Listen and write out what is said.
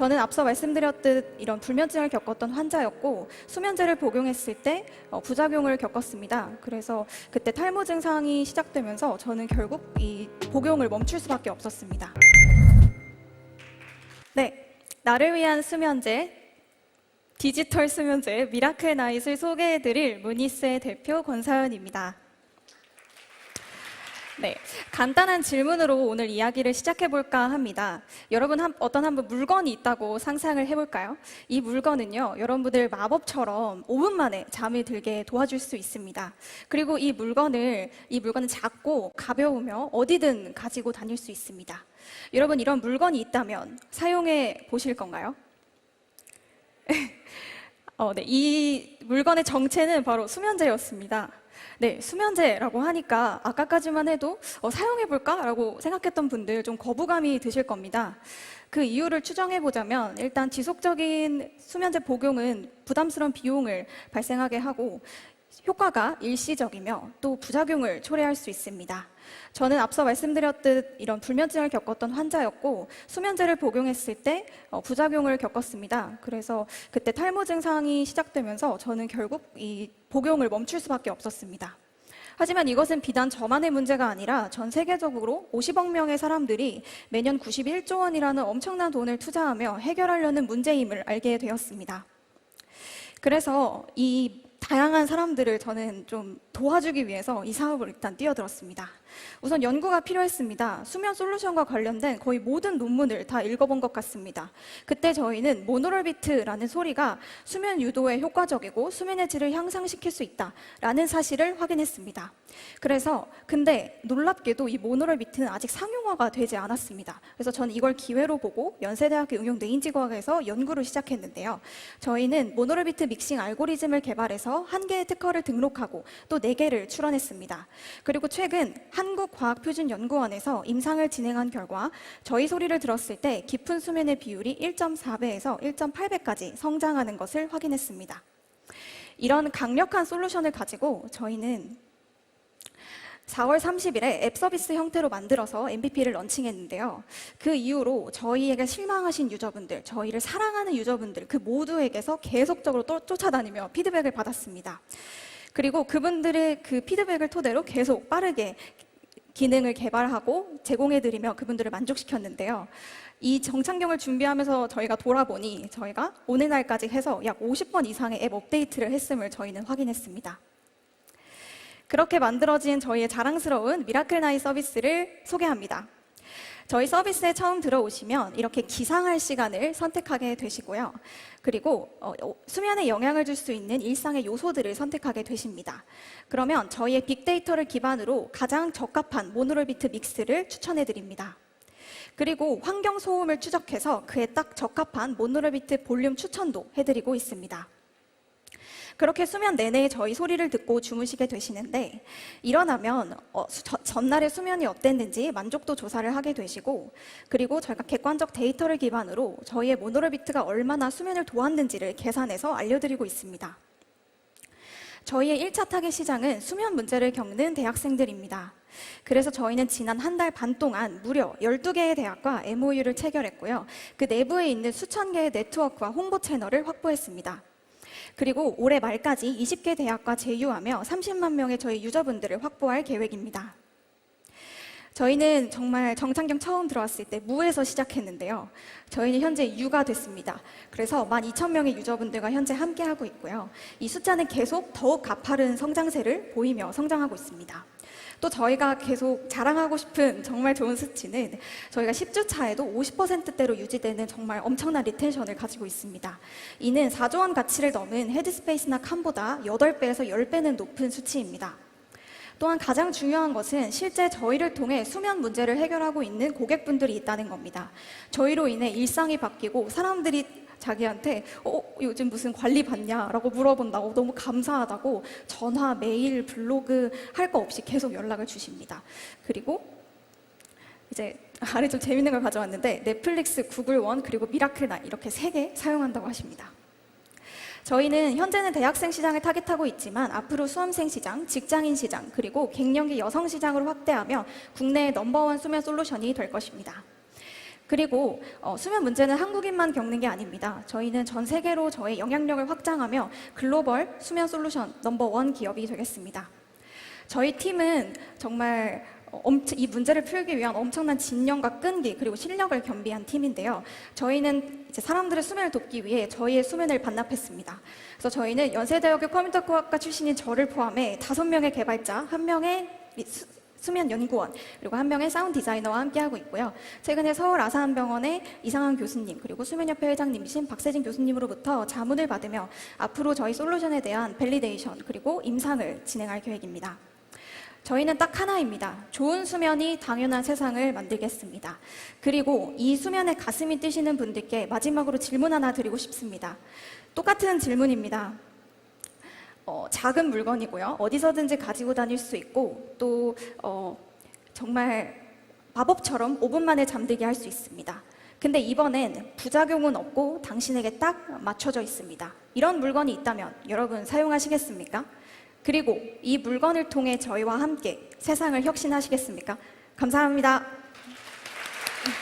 저는 앞서 말씀드렸듯 이런 불면증을 겪었던 환자였고 수면제를 복용했을 때 어, 부작용을 겪었습니다. 그래서 그때 탈모 증상이 시작되면서 저는 결국 이 복용을 멈출 수밖에 없었습니다. 네, 나를 위한 수면제 디지털 수면제 미라클 나잇을 소개해드릴 무니스의 대표 권사연입니다. 네, 간단한 질문으로 오늘 이야기를 시작해 볼까 합니다. 여러분 한, 어떤 한분 물건이 있다고 상상을 해볼까요? 이 물건은요, 여러분들 마법처럼 5분 만에 잠이 들게 도와줄 수 있습니다. 그리고 이 물건을 이 물건은 작고 가벼우며 어디든 가지고 다닐 수 있습니다. 여러분 이런 물건이 있다면 사용해 보실 건가요? 어, 네, 이 물건의 정체는 바로 수면제였습니다. 네, 수면제라고 하니까 아까까지만 해도 어, 사용해볼까라고 생각했던 분들 좀 거부감이 드실 겁니다. 그 이유를 추정해보자면 일단 지속적인 수면제 복용은 부담스러운 비용을 발생하게 하고 효과가 일시적이며 또 부작용을 초래할 수 있습니다. 저는 앞서 말씀드렸듯 이런 불면증을 겪었던 환자였고 수면제를 복용했을 때 어, 부작용을 겪었습니다. 그래서 그때 탈모 증상이 시작되면서 저는 결국 이 복용을 멈출 수밖에 없었습니다. 하지만 이것은 비단 저만의 문제가 아니라 전 세계적으로 50억 명의 사람들이 매년 91조 원이라는 엄청난 돈을 투자하며 해결하려는 문제임을 알게 되었습니다. 그래서 이 다양한 사람들을 저는 좀 도와주기 위해서 이 사업을 일단 뛰어들었습니다. 우선 연구가 필요했습니다. 수면 솔루션과 관련된 거의 모든 논문을 다 읽어본 것 같습니다. 그때 저희는 모노럴비트라는 소리가 수면 유도에 효과적이고 수면의 질을 향상시킬 수 있다라는 사실을 확인했습니다. 그래서 근데 놀랍게도 이 모노럴비트는 아직 상용화가 되지 않았습니다. 그래서 저는 이걸 기회로 보고 연세대학교 응용 뇌인지과학에서 연구를 시작했는데요. 저희는 모노럴비트 믹싱 알고리즘을 개발해서 한 개의 특허를 등록하고 또 네 개를 출원했습니다. 그리고 최근 한 국과학표준연구원에서 임상을 진행한 결과 저희 소리를 들었을 때 깊은 수면의 비율이 1.4배에서 1.8배까지 성장하는 것을 확인했습니다. 이런 강력한 솔루션을 가지고 저희는 4월 30일에 앱 서비스 형태로 만들어서 MVP를 런칭했는데요. 그 이후로 저희에게 실망하신 유저분들, 저희를 사랑하는 유저분들 그 모두에게서 계속적으로 또 쫓아다니며 피드백을 받았습니다. 그리고 그분들의 그 피드백을 토대로 계속 빠르게 기능을 개발하고 제공해드리며 그분들을 만족시켰는데요. 이 정착용을 준비하면서 저희가 돌아보니 저희가 오늘 날까지 해서 약 50번 이상의 앱 업데이트를 했음을 저희는 확인했습니다. 그렇게 만들어진 저희의 자랑스러운 미라클 나이 서비스를 소개합니다. 저희 서비스에 처음 들어오시면 이렇게 기상할 시간을 선택하게 되시고요. 그리고 어, 어, 수면에 영향을 줄 수 있는 일상의 요소들을 선택하게 되십니다. 그러면 저희의 빅데이터를 기반으로 가장 적합한 모노럴비트 믹스를 추천해 드립니다. 그리고 환경 소음을 추적해서 그에 딱 적합한 모노럴비트 볼륨 추천도 해드리고 있습니다. 그렇게 수면 내내 저희 소리를 듣고 주무시게 되시는데 일어나면 어, 수- 저- 전날의 수면이 어땠는지 만족도 조사를 하게 되시고 그리고 저희가 객관적 데이터를 기반으로 저희의 모노럴비트가 얼마나 수면을 도왔는지를 계산해서 알려드리고 있습니다. 저희의 1차 타겟 시장은 수면 문제를 겪는 대학생들입니다. 그래서 저희는 지난 한 달 반 동안 무려 12개의 대학과 MOU를 체결했고요. 그 내부에 있는 수천 개의 네트워크와 홍보 채널을 확보했습니다. 그리고 올해 말까지 20개 대학과 제휴하며 30만 명의 저희 유저분들을 확보할 계획입니다. 저희는 정말 정창경 처음 들어왔을 때 무에서 시작했는데요. 저희는 현재 유가 됐습니다. 그래서 12,000명의 유저분들과 현재 함께하고 있고요. 이 숫자는 계속 더욱 가파른 성장세를 보이며 성장하고 있습니다. 또 저희가 계속 자랑하고 싶은 정말 좋은 수치는 저희가 10주 차에도 50%대로 유지되는 정말 엄청난 리텐션을 가지고 있습니다. 이는 4조 원 가치를 넘은 헤드스페이스나 칸보다 8배에서 10배는 높은 수치입니다. 또한 가장 중요한 것은 실제 저희를 통해 수면 문제를 해결하고 있는 고객분들이 있다는 겁니다. 저희로 인해 일상이 바뀌고 사람들이 자기한테 어, 요즘 무슨 관리 받냐라고 물어본다고 너무 감사하다고 전화, 메일, 블로그 할 거 없이 계속 연락을 주십니다. 그리고 이제 아래 좀 재밌는 걸 가져왔는데 넷플릭스, 구글 원 그리고 미라클나 이렇게 세 개 사용한다고 하십니다. 저희는 현재는 대학생 시장을 타깃하고 있지만 앞으로 수험생 시장, 직장인 시장, 그리고 갱년기 여성 시장으로 확대하며 국내의 넘버원 수면 솔루션이 될 것입니다. 그리고 어, 수면 문제는 한국인만 겪는 게 아닙니다. 저희는 전 세계로 저의 영향력을 확장하며 글로벌 수면 솔루션 넘버원 기업이 되겠습니다. 저희 팀은 정말 어, 이 문제를 풀기 위한 엄청난 진념과 끈기 그리고 실력을 겸비한 팀인데요. 저희는 이제 사람들의 수면을 돕기 위해 저희의 수면을 반납했습니다. 그래서 저희는 연세대학교 컴퓨터공학과 출신인 저를 포함해 다섯 명의 개발자, 한 명의 수면 연구원 그리고 한 명의 사운드 디자이너와 함께 하고 있고요. 최근에 서울 아산병원의 이상한 교수님 그리고 수면협회 회장님이신 박세진 교수님으로부터 자문을 받으며 앞으로 저희 솔루션에 대한 밸리데이션 그리고 임상을 진행할 계획입니다. 저희는 딱 하나입니다. 좋은 수면이 당연한 세상을 만들겠습니다. 그리고 이 수면에 가슴이 뛰시는 분들께 마지막으로 질문 하나 드리고 싶습니다. 똑같은 질문입니다. 어, 작은 물건이고요. 어디서든지 가지고 다닐 수 있고 또 어, 정말 마법처럼 5분 만에 잠들게 할 수 있습니다. 근데 이번엔 부작용은 없고 당신에게 딱 맞춰져 있습니다. 이런 물건이 있다면 여러분 사용하시겠습니까? 그리고 이 물건을 통해 저희와 함께 세상을 혁신하시겠습니까? 감사합니다.